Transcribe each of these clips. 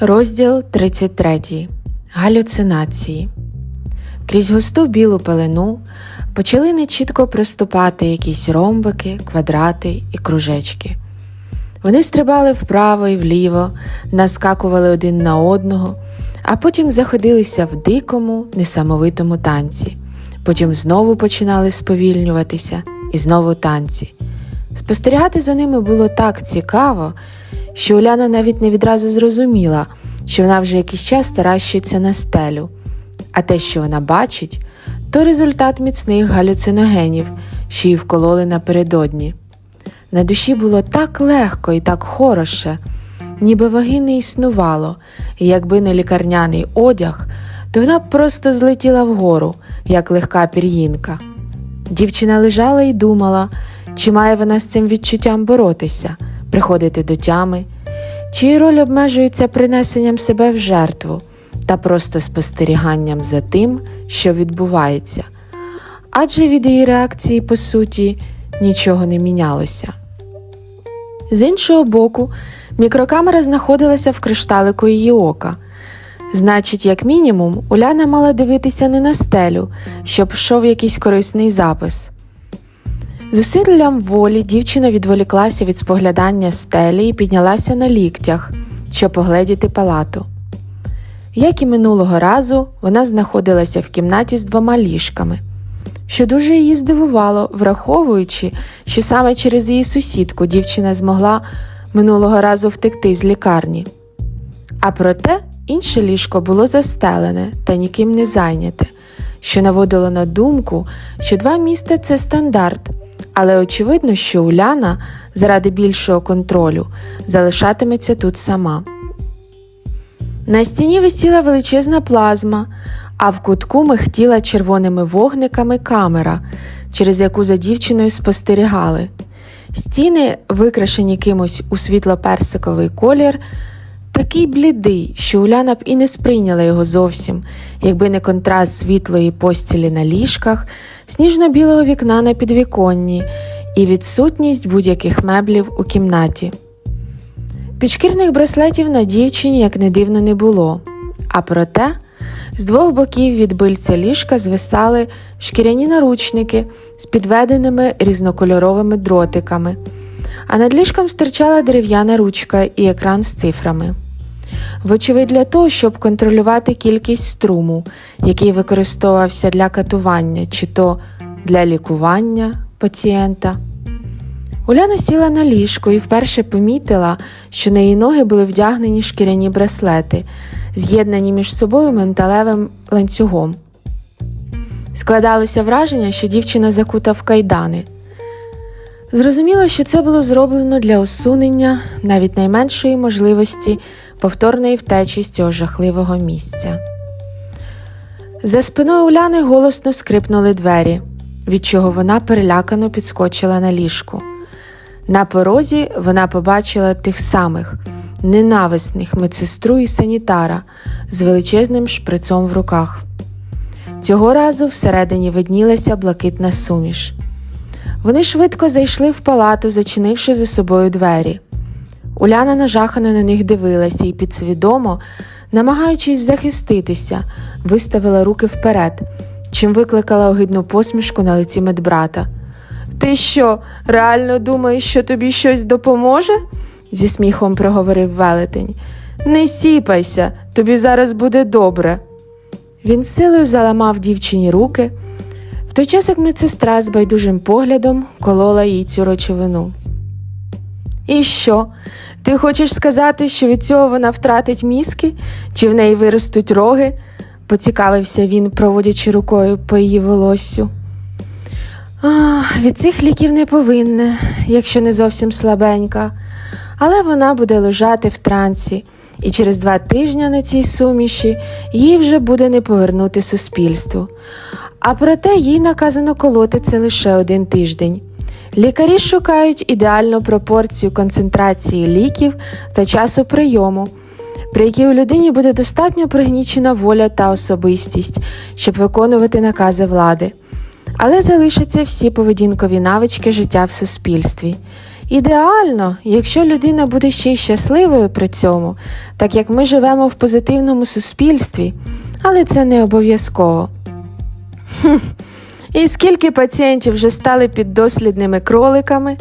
Розділ 33. Галюцинації. Крізь густу білу пелену почали нечітко проступати якісь ромбики, квадрати і кружечки. Вони стрибали вправо і вліво, наскакували один на одного, а потім заходилися в дикому, несамовитому танці. Потім знову починали сповільнюватися і знову танці. Спостерігати за ними було так цікаво, що Уляна навіть не відразу зрозуміла, що вона вже якийсь час таращиться на стелю, а те, що вона бачить, то результат міцних галюциногенів, що їй вкололи напередодні. На душі було так легко і так хороше, ніби ваги не існувало, і якби не лікарняний одяг, то вона б просто злетіла вгору, як легка пір'їнка. Дівчина лежала і думала, чи має вона з цим відчуттям боротися, приходити до тями, чи її роль обмежується принесенням себе в жертву та просто спостеріганням за тим, що відбувається. Адже від її реакції, по суті, нічого не мінялося. З іншого боку, мікрокамера знаходилася в кришталику її ока. Значить, як мінімум, Уляна мала дивитися не на стелю, щоб йшов якийсь корисний запис. Зусиллям волі дівчина відволіклася від споглядання стелі і піднялася на ліктях, щоб погледіти палату. Як і минулого разу, вона знаходилася в кімнаті з двома ліжками, що дуже її здивувало, враховуючи, що саме через її сусідку дівчина змогла минулого разу втекти з лікарні. А проте інше ліжко було застелене та ніким не зайняте, що наводило на думку, що два міста це стандарт, але очевидно, що Уляна заради більшого контролю залишатиметься тут сама. На стіні висіла величезна плазма, а в кутку михтіла червоними вогниками камера, через яку за дівчиною спостерігали. Стіни, викрашені кимось у світло-персиковий колір, такий блідий, що Уляна б і не сприйняла його зовсім, якби не контраст світлої постілі на ліжках, сніжно-білого вікна на підвіконні і відсутність будь-яких меблів у кімнаті. Підшкірних браслетів на дівчині, як не дивно, не було, а проте з двох боків від бильця ліжка звисали шкіряні наручники з підведеними різнокольоровими дротиками, а над ліжком стирчала дерев'яна ручка і екран з цифрами. Вочевидь, для того, щоб контролювати кількість струму, який використовувався для катування чи то для лікування пацієнта. Уляна сіла на ліжко і вперше помітила, що на її ноги були вдягнені шкіряні браслети, з'єднані між собою менталевим ланцюгом. Складалося враження, що дівчина закута в кайдани. Зрозуміло, що це було зроблено для усунення навіть найменшої можливості повторної втечі з цього жахливого місця. За спиною Уляни голосно скрипнули двері, від чого вона перелякано підскочила на ліжку. На порозі вона побачила тих самих ненависних медсестру і санітара з величезним шприцом в руках. Цього разу всередині виднілася блакитна суміш. Вони швидко зайшли в палату, зачинивши за собою двері. Уляна нажахано на них дивилася і підсвідомо, намагаючись захиститися, виставила руки вперед, чим викликала огидну посмішку на лиці медбрата. Ти що, реально думаєш, що тобі щось допоможе? зі сміхом проговорив велетень. Не сіпайся, тобі зараз буде добре. Він силою заламав дівчині руки, в той час як медсестра з байдужим поглядом колола їй цю речовину. І що? Ти хочеш сказати, що від цього вона втратить мізки, чи в неї виростуть роги? поцікавився він, проводячи рукою по її волоссю. А, від цих ліків не повинне, якщо не зовсім слабенька, але вона буде лежати в трансі, і через два тижні на цій суміші їй вже буде не повернути суспільству. А проте їй наказано колоти це лише один тиждень. Лікарі шукають ідеальну пропорцію концентрації ліків та часу прийому, при якій у людині буде достатньо пригнічена воля та особистість, щоб виконувати накази влади. Але залишаться всі поведінкові навички життя в суспільстві. Ідеально, якщо людина буде ще й щасливою при цьому, так як ми живемо в позитивному суспільстві, але це не обов'язково. І скільки пацієнтів вже стали піддослідними кроликами,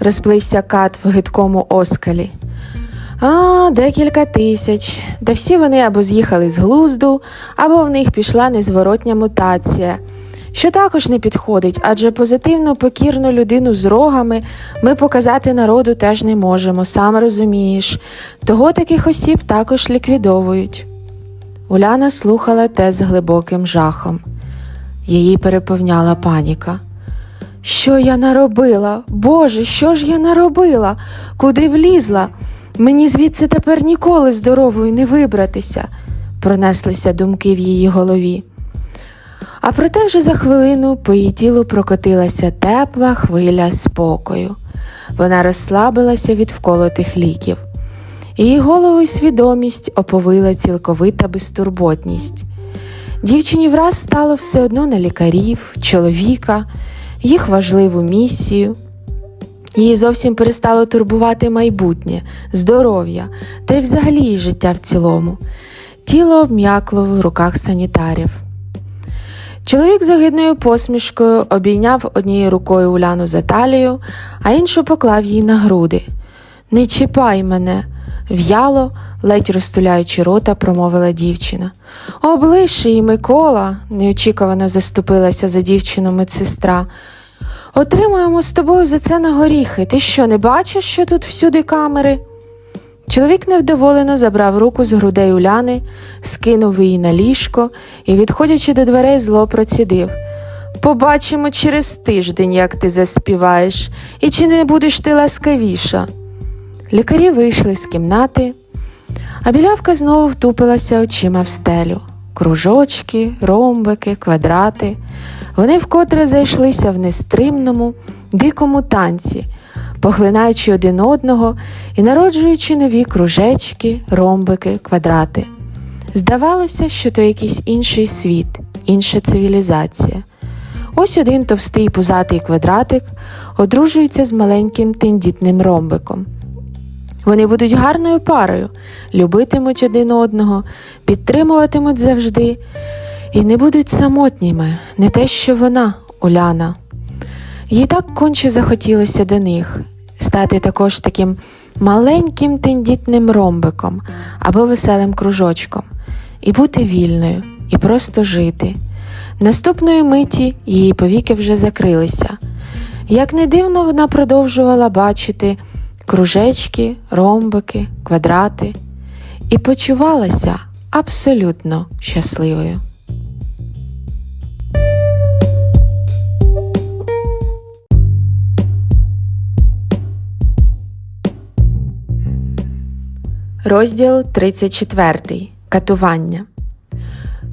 розплився кат в гидкому оскалі. А, декілька тисяч. Та всі вони або з'їхали з глузду, або в них пішла незворотня мутація, що також не підходить, адже позитивну покірну людину з рогами ми показати народу теж не можемо, сам розумієш. Того таких осіб також ліквідовують. Уляна слухала те з глибоким жахом. Її переповняла паніка. Що я наробила? Боже, що ж я наробила? Куди влізла? Мені звідси тепер ніколи здоровою не вибратися, пронеслися думки в її голові. А проте вже за хвилину по її тілу прокотилася тепла хвиля спокою. Вона розслабилася від вколотих ліків. Її голову й свідомість оповила цілковита безтурботність. Дівчині враз стало все одно на лікарів, чоловіка, їх важливу місію. Її зовсім перестало турбувати майбутнє, здоров'я та й взагалі життя в цілому. Тіло обм'якло в руках санітарів. Чоловік з огидною посмішкою обійняв однією рукою Уляну за талію, а іншу поклав їй на груди. Не чіпай мене, в'яло, ледь розтуляючи рота, промовила дівчина. Оближ її, Микола, неочікувано заступилася за дівчину медсестра. Отримуємо з тобою за це на горіхи. Ти що, не бачиш, що тут всюди камери? Чоловік невдоволено забрав руку з грудей Уляни, скинув її на ліжко і, відходячи до дверей, зло процідив. Побачимо через тиждень, як ти заспіваєш, і чи не будеш ти ласкавіша. Лікарі вийшли з кімнати, а білявка знову втупилася очима в стелю. Кружочки, ромбики, квадрати. Вони вкотре зайшлися в нестримному, дикому танці, поглинаючи один одного і народжуючи нові кружечки, ромбики, квадрати. Здавалося, що то якийсь інший світ, інша цивілізація. Ось один товстий пузатий квадратик одружується з маленьким тендітним ромбиком. Вони будуть гарною парою, любитимуть один одного, підтримуватимуть завжди і не будуть самотніми, не те, що вона, Уляна. Їй так конче захотілося до них стати також таким маленьким тендітним ромбиком або веселим кружочком, і бути вільною, і просто жити. Наступної миті її повіки вже закрилися. Як не дивно, вона продовжувала бачити кружечки, ромбики, квадрати і почувалася абсолютно щасливою. Розділ 34. Катування.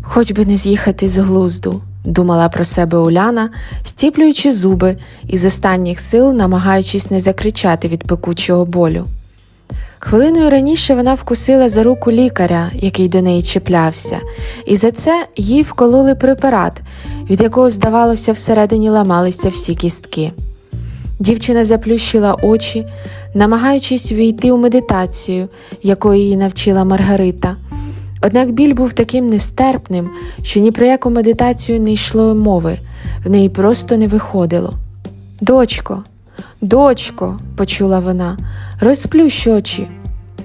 Хоч би не з'їхати з глузду, думала про себе Уляна, стіплюючи зуби і з останніх сил намагаючись не закричати від пекучого болю. Хвилиною раніше вона вкусила за руку лікаря, який до неї чіплявся, і за це їй вкололи препарат, від якого, здавалося, всередині ламалися всі кістки. Дівчина заплющила очі, намагаючись війти у медитацію, якої її навчила Маргарита. Однак біль був таким нестерпним, що ні про яку медитацію не йшло мови, в неї просто не виходило. Дочко, дочко, почула вона, розплющ очі.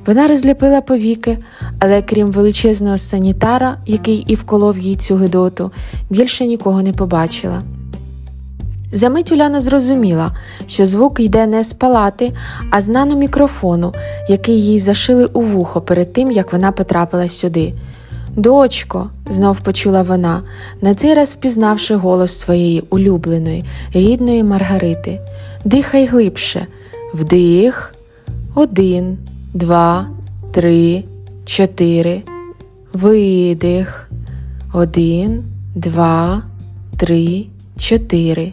Вона розліпила повіки, але крім величезного санітара, який і вколов їй цю гидоту, більше нікого не побачила. Замить Уляна зрозуміла, що звук йде не з палати, а з наномікрофону, який їй зашили у вухо перед тим, як вона потрапила сюди. Дочко, знов почула вона, на цей раз впізнавши голос своєї улюбленої, рідної Маргарити. Дихай глибше. Вдих. Один, два, три, чотири. Видих. Один, два, три, чотири.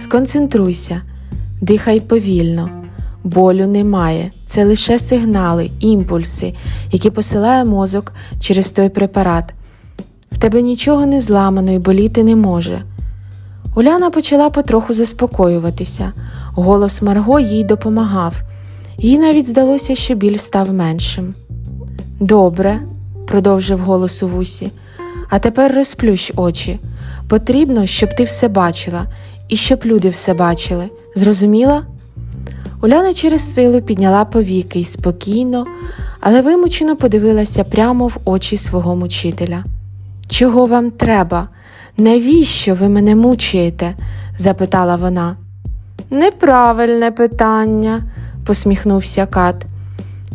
Сконцентруйся, дихай повільно, болю немає, це лише сигнали, імпульси, які посилає мозок через той препарат. В тебе нічого не зламано і боліти не може. Уляна почала потроху заспокоюватися. Голос Марго їй допомагав. Їй навіть здалося, що біль став меншим. Добре, продовжив голос у вусі, а тепер розплющ очі. Потрібно, щоб ти все бачила і щоб люди все бачили. Зрозуміла? Уляна через силу підняла повіки і спокійно, але вимучено подивилася прямо в очі свого мучителя. Чого вам треба? Навіщо ви мене мучуєте? запитала вона. Неправильне питання, посміхнувся кат.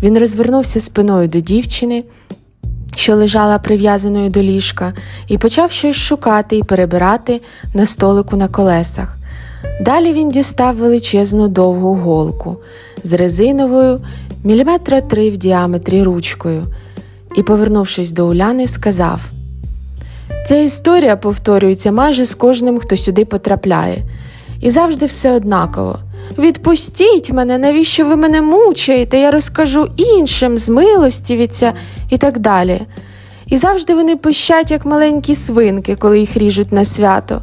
Він розвернувся спиною до дівчини, що лежала прив'язаною до ліжка, і почав щось шукати і перебирати на столику на колесах. Далі він дістав величезну довгу голку з резиновою міліметра три в діаметрі ручкою і, повернувшись до Уляни, сказав: Ця історія повторюється майже з кожним, хто сюди потрапляє, і завжди все однаково. Відпустіть мене, навіщо ви мене мучаєте? Я розкажу іншим, змилостівіться і так далі. І завжди вони пищать, як маленькі свинки, коли їх ріжуть на свято.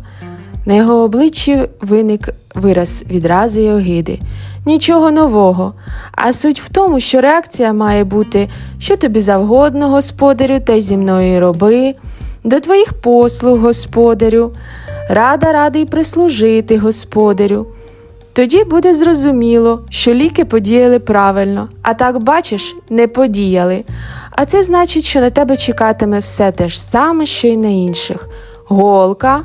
На його обличчі виник вираз відрази й огиди. Нічого нового. А суть в тому, що реакція має бути, що тобі завгодно, господарю, та й зі мною роби, до твоїх послуг, господарю, рада радий прислужити, господарю. Тоді буде зрозуміло, що ліки подіяли правильно, а так, бачиш, не подіяли. А це значить, що на тебе чекатиме все те ж саме, що й на інших. Голка.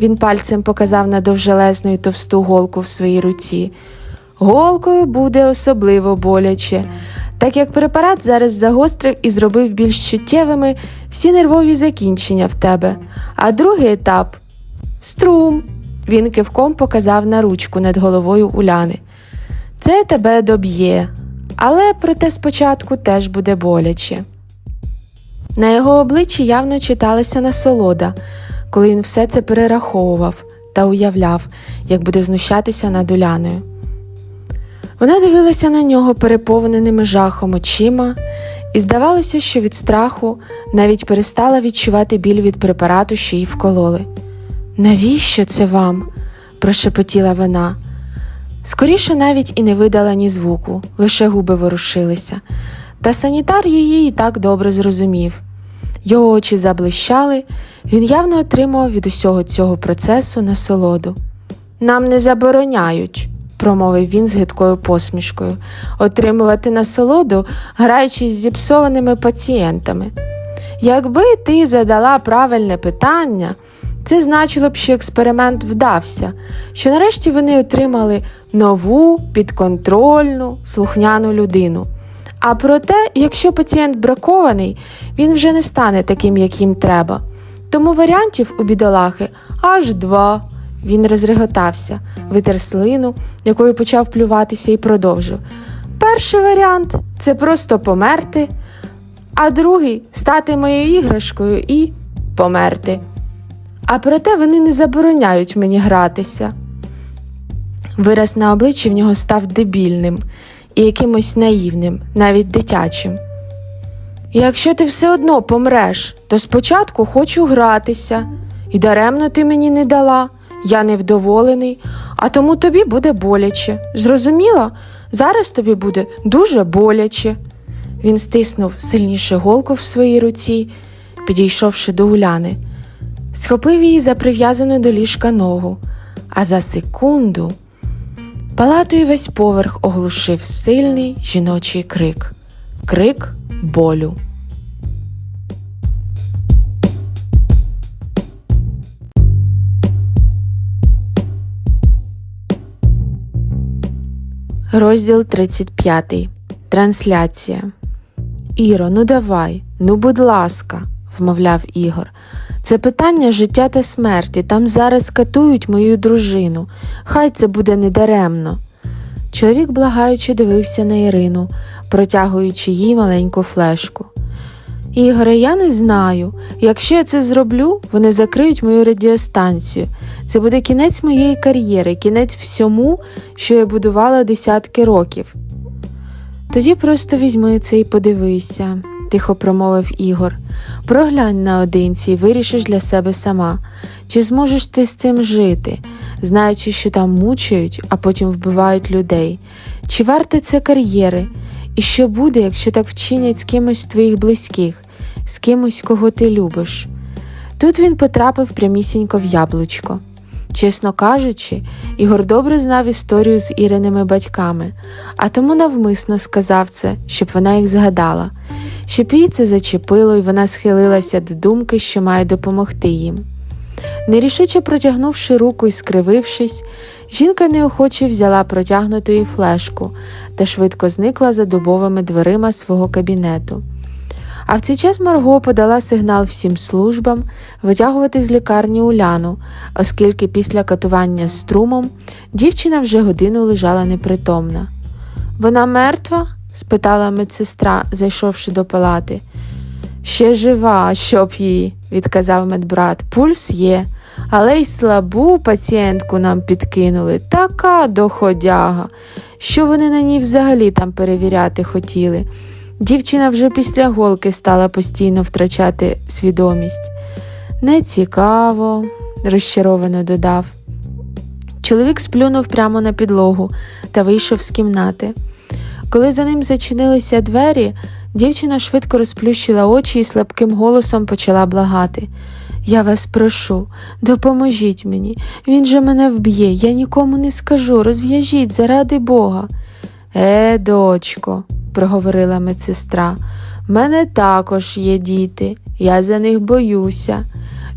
Він пальцем показав на довжелезну і товсту голку в своїй руці. Голкою буде особливо боляче, так як препарат зараз загострив і зробив більш чуттєвими всі нервові закінчення в тебе. А другий етап струм. Він кивком показав на ручку над головою Уляни. Це тебе доб'є, але проте спочатку теж буде боляче. На його обличчі явно читалася насолода, коли він все це перераховував та уявляв, як буде знущатися над Уляною. Вона дивилася на нього переповненими жахом очима, і здавалося, що від страху навіть перестала відчувати біль від препарату, що їй вкололи. Навіщо це вам? прошепотіла вона. Скоріше навіть і не видала ні звуку, лише губи ворушилися. Та санітар її і так добре зрозумів. Його очі заблищали, він явно отримував від усього цього процесу насолоду. Нам не забороняють, промовив він з гидкою посмішкою, отримувати насолоду, граючись з зіпсованими пацієнтами. Якби ти задала правильне питання, це значило б, що експеримент вдався, що нарешті вони отримали нову, підконтрольну, слухняну людину. А проте, якщо пацієнт бракований, він вже не стане таким, як їм треба. Тому варіантів у бідолахи аж два. Він розреготався, витер слину, якою почав плюватися, і продовжив. Перший варіант це просто померти, а другий стати моєю іграшкою і померти. А проте вони не забороняють мені гратися. Вираз на обличчі в нього став дебільним і якимось наївним, навіть дитячим. Якщо ти все одно помреш, то спочатку хочу гратися, і даремно ти мені не дала, я невдоволений, а тому тобі буде боляче. Зрозуміла? Зараз тобі буде дуже боляче. Він стиснув сильніше голку в своїй руці, підійшовши до Уляни, схопив її за прив'язану до ліжка ногу, а за секунду палатою весь поверх оглушив сильний жіночий крик крик болю. Розділ 35. Трансляція. Іро, ну давай, ну будь ласка, вмовляв Ігор. Це питання життя та смерті. Там зараз катують мою дружину. Хай це буде недаремно. Чоловік благаючи дивився на Ірину, протягуючи їй маленьку флешку. Ігоре, я не знаю. Якщо я це зроблю, вони закриють мою радіостанцію. Це буде кінець моєї кар'єри, кінець всьому, що я будувала десятки років. Тоді просто візьми це і подивися. Тихо промовив Ігор. Проглянь наодинці і вирішиш для себе сама, чи зможеш ти з цим жити, знаючи, що там мучають, а потім вбивають людей. Чи варте це кар'єри? І що буде, якщо так вчинять з кимось з твоїх близьких, з кимось, кого ти любиш? Тут він потрапив прямісінько в яблучко. Чесно кажучи, Ігор добре знав історію з Іриними батьками, а тому навмисно сказав це, щоб вона їх згадала, її це зачепило, і вона схилилася до думки, що має допомогти їм. Нерішуче протягнувши руку і скривившись, жінка неохоче взяла протягнуту їй флешку та швидко зникла за дубовими дверима свого кабінету. А в цей час Марго подала сигнал всім службам витягувати з лікарні Уляну, оскільки після катування струмом дівчина вже годину лежала непритомна. Вона мертва? Спитала медсестра, зайшовши до палати. Ще жива, щоб її, відказав медбрат. Пульс є, але й слабу пацієнтку нам підкинули. Така доходяга. Що вони на ній взагалі там перевіряти хотіли? Дівчина вже після голки стала постійно втрачати свідомість. Нецікаво, розчаровано додав. Чоловік сплюнув прямо на підлогу та вийшов з кімнати. Коли за ним зачинилися двері, дівчина швидко розплющила очі і слабким голосом почала благати. Я вас прошу, допоможіть мені. Він же мене вб'є, я нікому не скажу, розв'яжіть заради Бога. Е, дочко, проговорила медсестра, в мене також є діти, я за них боюся.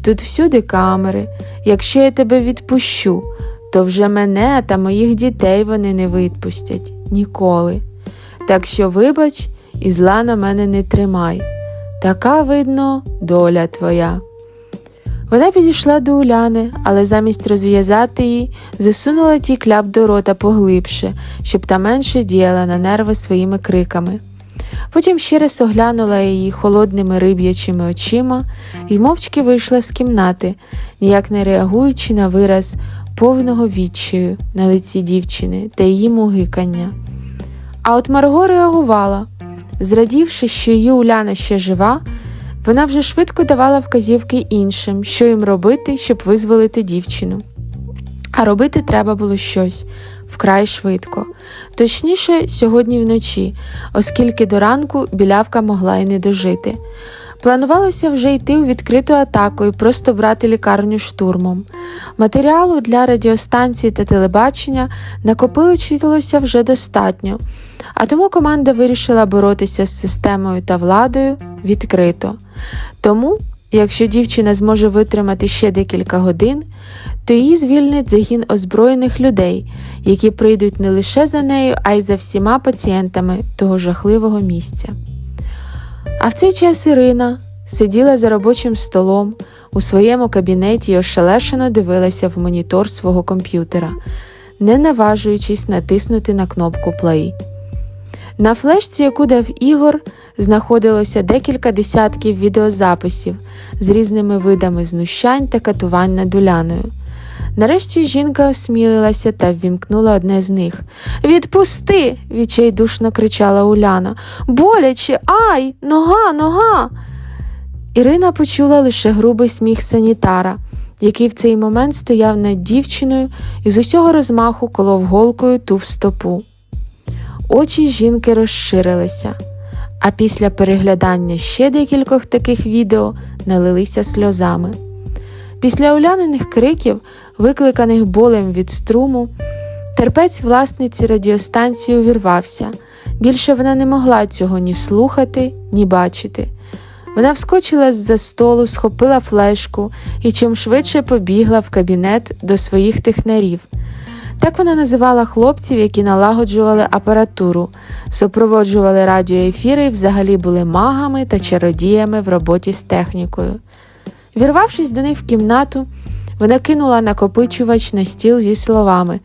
Тут всюди камери. Якщо я тебе відпущу, то вже мене та моїх дітей вони не відпустять ніколи. Так що, вибач, і зла на мене не тримай. Така, видно, доля твоя. Вона підійшла до Уляни, але замість розв'язати її, засунула ті кляп до рота поглибше, щоб та менше діяла на нерви своїми криками. Потім ще раз оглянула її холодними риб'ячими очима і мовчки вийшла з кімнати, ніяк не реагуючи на вираз повного відчаю на лиці дівчини та її мугикання. А от Марго реагувала. Зрадівши, що її Уляна ще жива, вона вже швидко давала вказівки іншим, що їм робити, щоб визволити дівчину. А робити треба було щось вкрай швидко, точніше, сьогодні вночі, оскільки до ранку білявка могла й не дожити. Планувалося вже йти у відкриту атаку і просто брати лікарню штурмом. Матеріалу для радіостанції та телебачення накопичилося вже достатньо, а тому команда вирішила боротися з системою та владою відкрито. Тому, якщо дівчина зможе витримати ще декілька годин, то її звільнить загін озброєних людей, які прийдуть не лише за нею, а й за всіма пацієнтами того жахливого місця. А в цей час Ірина сиділа за робочим столом у своєму кабінеті і ошелешено дивилася в монітор свого комп'ютера, не наважуючись натиснути на кнопку Play. На флешці, яку дав Ігор, знаходилося декілька десятків відеозаписів з різними видами знущань та катувань над Уляною. Нарешті жінка осмілилася та ввімкнула одне з них. Відпусти. відчайдушно кричала Уляна. Боляче, ай, нога, нога. Ірина почула лише грубий сміх санітара, який в цей момент стояв над дівчиною і з усього розмаху колов голкою ту в стопу. Очі жінки розширилися, а після переглядання ще декількох таких відео налилися сльозами. Після уляниних криків, викликаних болем від струму, терпець власниці радіостанції увірвався. Більше вона не могла цього ні слухати, ні бачити. Вона вскочила з-за столу, схопила флешку і чим швидше побігла в кабінет до своїх технарів. Так вона називала хлопців, які налагоджували апаратуру, супроводжували радіоефіри і взагалі були магами та чародіями в роботі з технікою. Вірвавшись до них в кімнату, вона кинула накопичувач на стіл зі словами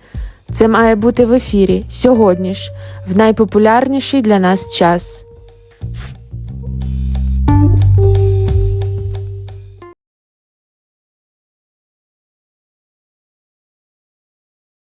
Це має бути в ефірі сьогодні ж, в найпопулярніший для нас час.